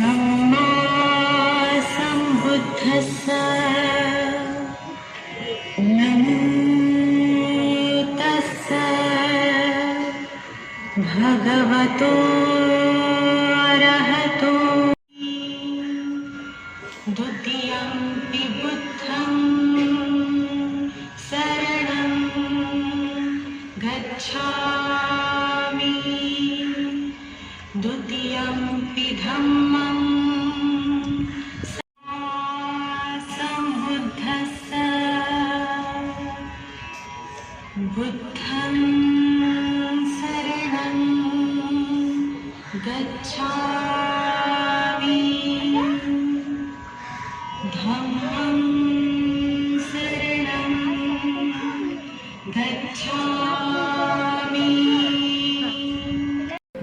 मा संबुद्धः नमो तस्य भगवतो रहतु द्वितीयं पिबुद्धं शरणं गच्छ द्वितीयं पिधम्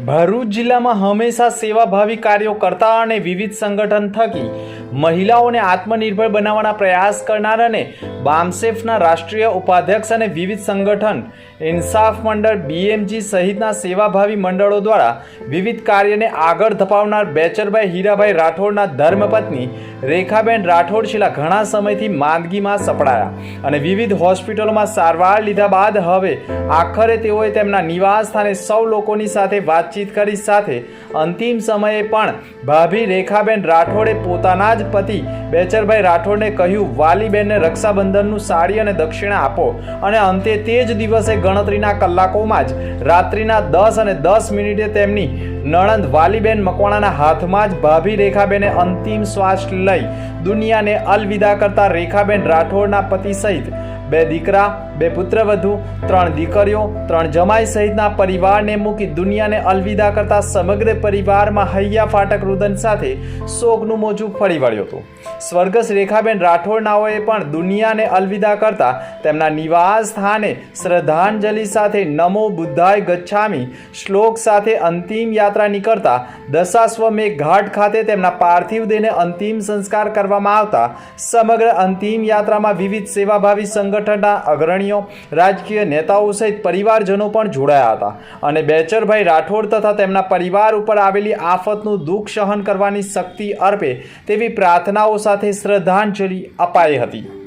ભરૂચ જિલ્લામાં હંમેશા સેવાભાવી કાર્યો કરતા અને વિવિધ સંગઠન થકી મહિલાઓને આત્મનિર્ભર બનાવવાના પ્રયાસ કરનાર અને બામસેફના રાષ્ટ્રીય ઉપાધ્યક્ષ અને વિવિધ સંગઠન ઇન્સાફ મંડળ, બીએમજી સહિતના સેવાભાવી મંડળો દ્વારા વિવિધ કાર્યને આગળ ધપાવનાર બેચરભાઈ હીરાભાઈ રાઠોડના ધર્મપત્ની રેખાબેન રાઠોડ છેલ્લા ઘણા સમયથી માંદગીમાં સપડાયા અને વિવિધ હોસ્પિટલોમાં સારવાર લીધા બાદ હવે આખરે તેઓએ તેમના નિવાસ સ્થાને સૌ લોકોની સાથે વાતચીત કરી સાથે અંતિમ સમયે પણ ભાભી રેખાબેન રાઠોડે પોતાના જ પતિ બેચરભાઈ રાઠોડને કહ્યું, વાલીબેનને રક્ષાબંધનનું સાડી અને દક્ષિણા આપો અને અંતે તે જ દિવસે ગણતરીના કલાકોમાં જ રાત્રિના દસ અને દસ મિનિટે તેમની નણંદ વાલીબેન મકવાણાના હાથમાં જ ભાભી રેખાબેને અંતિમ શ્વાસ લઈ દુનિયાને અલવિદા કરતા રેખાબેન રાઠોડના પતિ સહિત બે દીકરા, બે પુત્રવધુ, ત્રણ દીકરીઓ, ત્રણ જમાઈ સહિતના પરિવારને મૂકી દુનિયાને અલવિદા કરતા સમગ્ર પરિવારમાં હૈયા ફાટક રુદન સાથે શોકનું મોજું ફરી વળ્યું હતું. સ્વર્ગસ્થ રેખાબેન રાઠોડનાઓએ પણ દુનિયાને અલવિદા કરતા તેમના નિવાસ સ્થાને શ્રદ્ધાંજલિ સાથે નમો બુદ્ધાય ગચ્છામી શ્લોક સાથે અંતિમ યાત્રા નીકળતા દશાશ્વમે ઘાટ ખાતે તેમના પાર્થિવ દેહને અંતિમ સંસ્કાર કરવામાં આવતા સમગ્ર અંતિમ યાત્રામાં વિવિધ સેવાભાવી સંગઠનના અગ્રણીઓ, રાજકીય નેતાઓ સહિત પરિવારજનો પણ જોડાયા હતા અને બેચરભાઈ રાઠોડ તથા તેમના પરિવાર ઉપર આવેલી આફતનું દુઃખ સહન કરવાની શક્તિ અર્પે તેવી પ્રાર્થનાઓ સાથે શ્રદ્ધાંજલિ અપાઈ હતી.